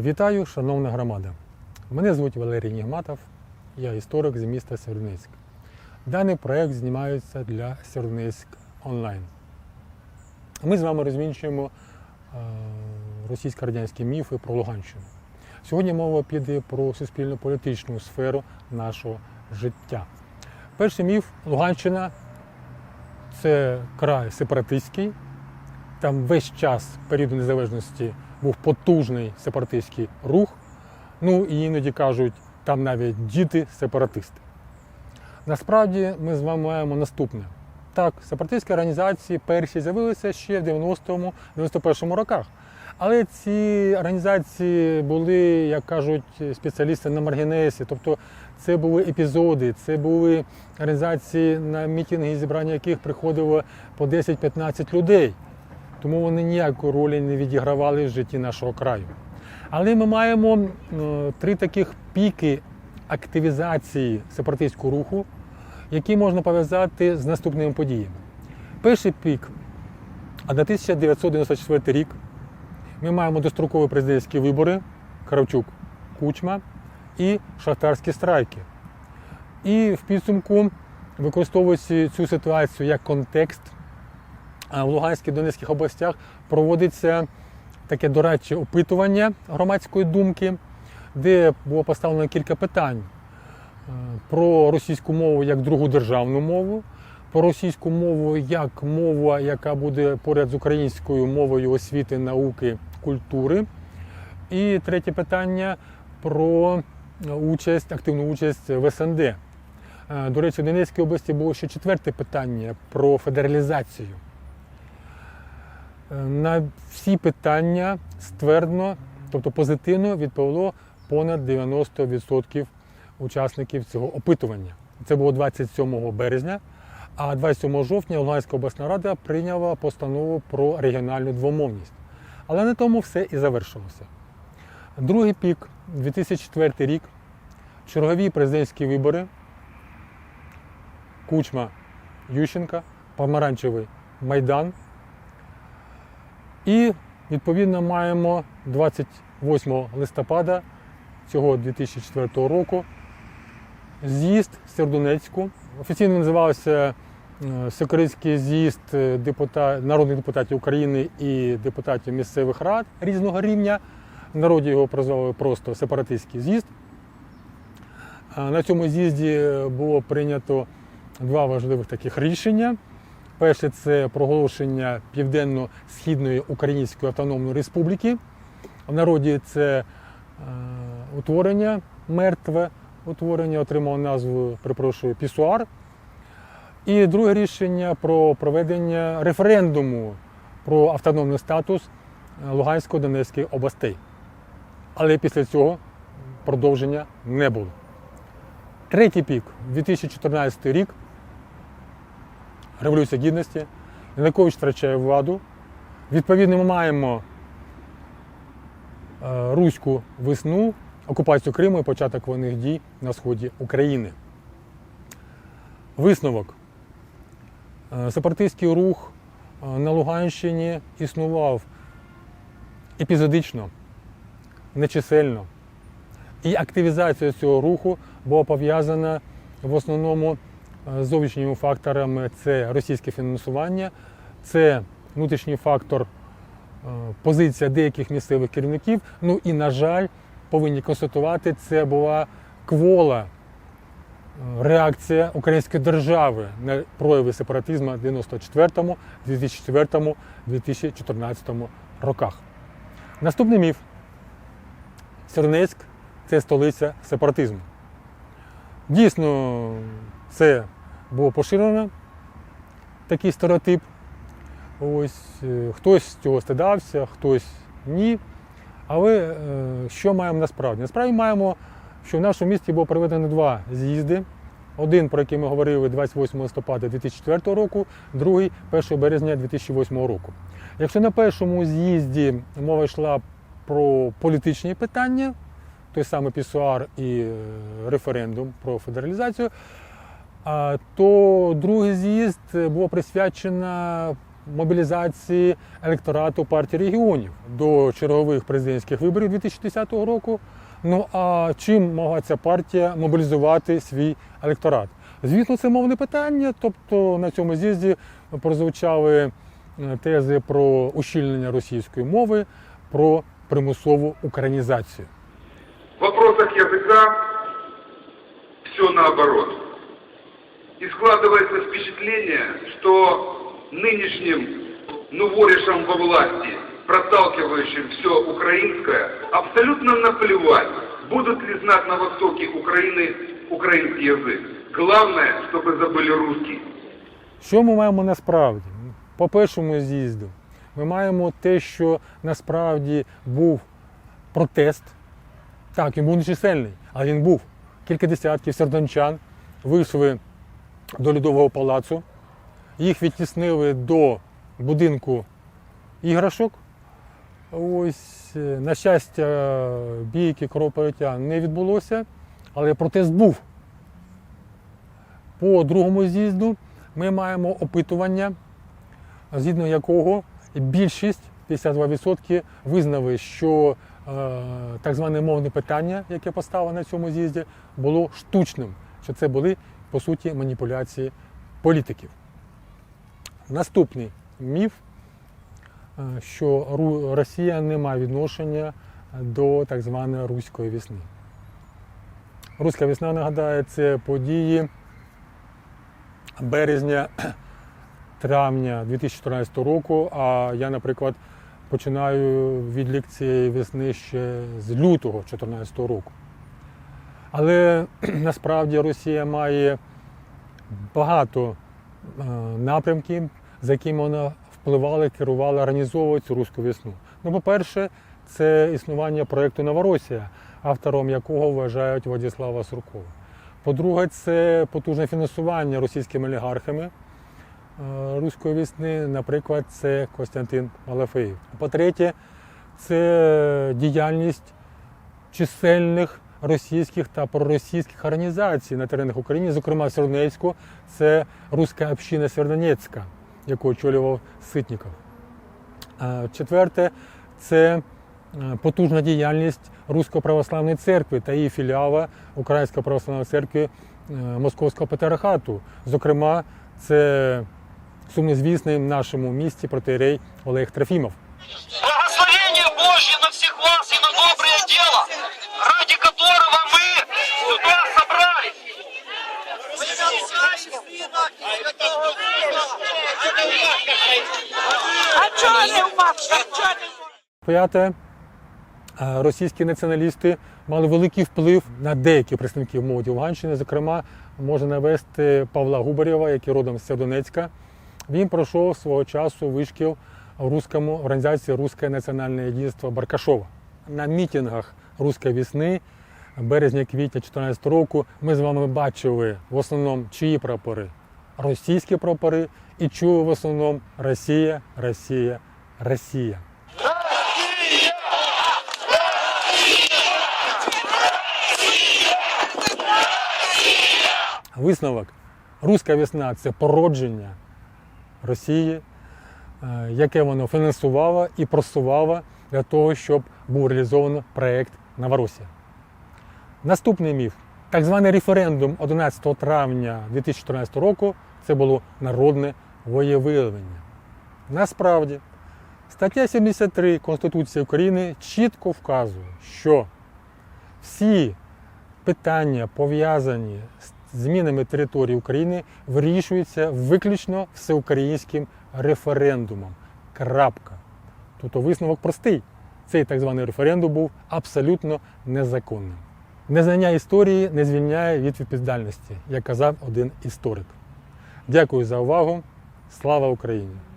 Вітаю, шановна громада. Мене звуть Валерій Нігматов, я історик з міста Сєвєродонецьк. Даний проект знімається для Сєвєродонецьк онлайн. Ми з вами розвінчуємо е, російсько-радянські міфи про Луганщину. Сьогодні мова піде про суспільно-політичну сферу нашого життя. Перший міф Луганщина це край сепаратистський. Там весь час періоду незалежності був потужний сепаратистський рух. Ну і іноді кажуть, там навіть діти сепаратисти. Насправді ми з вами маємо наступне. Так, сепаратистські організації перші з'явилися ще в 90-му, 91-му роках. Але ці організації були, як кажуть спеціалісти, на маргінесі. Тобто це були епізоди, це були організації, на мітинги, зібрання яких приходило по 10-15 людей. Тому вони ніякої ролі не відігравали в житті нашого краю. Але ми маємо три таких піки активізації сепаратистського руху, які можна пов'язати з наступними подіями. Перший пік, а на 1994 рік, ми маємо дострокові президентські вибори Кравчук, Кучма і шахтарські страйки. І в підсумку, використовуючи цю ситуацію як контекст, в Луганській Донецьких областях проводиться таке дорадче опитування громадської думки, де було поставлено кілька питань е, про російську мову як другу державну мову, про російську мову як мова, яка буде поряд з українською мовою освіти, науки, культури. І третє питання про участь, активну участь в СНД. Е, До речі, в Донецькій області було ще четверте питання про федералізацію. Е, На всі питання ствердно, тобто позитивно відповіло понад 90% учасників цього опитування. Це було 27 березня, а 27 жовтня Луганська обласна рада прийняла постанову про регіональну двомовність. Але на тому все і завершилося. Другий пік 2004 рік, чергові президентські вибори, Кучма Ющенка, Помаранчевий Майдан. І відповідно маємо 28 листопада цього 2004 року з'їзд в Сердонецьку. Офіційно називався е, Всеукраїнський з'їзд е, депутат, народних депутатів України і депутатів місцевих рад різного рівня. В народі його прозвали просто сепаратистський з'їзд. На цьому з'їзді було прийнято два важливих таких рішення. Перше це проголошення Південно-Східної Української Автономної Республіки. В народі це е, утворення мертве утворення, отримало назву, перепрошую, Пісуар. І друге рішення про проведення референдуму про автономний статус Луганської Донецької областей. Але після цього продовження не було. Третій пік 2014 рік. Революція Гідності. Янукович втрачає владу. Відповідно, ми маємо е, руську весну, окупацію Криму і початок воєнних дій на сході України. Висновок. Е, Сепаратистський рух е, на Луганщині існував епізодично, нечисельно. І активізація цього руху була пов'язана в основному зовнішніми факторами це російське фінансування, це внутрішній фактор, е, позиція деяких місцевих керівників. Ну і, на жаль, повинні констатувати, це була квола е, реакція української держави на прояви сепаратизму в 94-му, 2004, 2014 роках. Наступний міф. Сєвєродонецьк – це столиця сепаратизму. Дійсно, це було поширено, такий стереотип. Ось е, хтось цього стидався, хтось ні. Але е, що маємо насправді? Насправді маємо, що в нашому місті було проведено два з'їзди. Один, про який ми говорили 28 листопада 2004 року, другий 1 березня 2008 року. Якщо на першому з'їзді мова йшла про політичні питання, той самий пісуар і е, референдум про федералізацію, то другий з'їзд було присвячено мобілізації електорату партії регіонів до чергових президентських виборів 2010 року. Ну а чим могла ця партія мобілізувати свій електорат? Звісно, це мовне питання. Тобто на цьому з'їзді прозвучали е, тези про ущільнення російської мови, про примусову українізацію. В вопросах языка все наоборот. И складывается впечатление, что нынешним нуворишам во власти, проталкивающим все украинское, абсолютно наплевать, будут ли знать на востоке Украины украинский язык. Главное, чтобы забыли русский. Що ми маємо насправді? По першому з'їзду ми маємо те, що насправді був протест. Так, він був нечисельний, але він був. Кілька десятків сердончан вийшли до Льодового палацу, їх відтіснили до будинку іграшок. Ось, е, на щастя, бійки кровопролиття не відбулося, але протест був. По другому з'їзду ми маємо опитування, згідно якого більшість 52% визнали, що е, так зване мовне питання, яке поставили на цьому з'їзді, було штучним, що це були по суті маніпуляції політиків. Наступний міф, е, що Росія не має відношення до так званої руської весни. Руська весна, нагадаю, це події березня, травня 2014 року. А я, наприклад, починаю відлік цієї весни ще з лютого 2014 року. Але насправді Росія має багато е, напрямків, за якими вона впливала, керувала, організовувала цю руську весну. Ну, по-перше, це існування проєкту Новоросія, автором якого вважають Владислава Суркова. По-друге, це потужне фінансування російськими олігархами е, руської весни, наприклад, це Костянтин Малафеєв. По-третє, це діяльність чисельних російських та проросійських організацій на теренах України, зокрема в Сєвєродонецьку, це Руська община Сєвєродонецька, яку очолював Ситніков. Четверте, це е, потужна діяльність Руської православної церкви та її філіала Української православної церкви е, Московського патріархату. Зокрема, це сумнозвісний в нашому місті протеєрей Олег Трофімов. П'яте, е, російські націоналісти мали великий вплив на деяких представників молоді Луганщини. Зокрема, можна навести Павла Губарєва, який родом з Сєвєродонецька. Він пройшов свого часу вишкіл в організації Руське національне єдинство Баркашова. На мітингах Руської весни березня-квітня 2014 року ми з вами бачили в основному чиї прапори? Російські прапори і чули в основному Росія, Росія, Росія. Висновок. Руська весна це породження Росії, е, яке воно фінансувало і просувало для того, щоб був реалізовано проєкт Новоросія. Наступний міф. Так званий референдум 11 травня 2014 року це було народне воєвиявлення. Насправді, стаття 73 Конституції України чітко вказує, що всі питання, пов'язані з змінами території України, вирішується виключно всеукраїнським референдумом. Крапка. Тобто висновок простий. Цей так званий референдум був абсолютно незаконним. Незнання історії не звільняє від відповідальності, як казав один історик. Дякую за увагу. Слава Україні!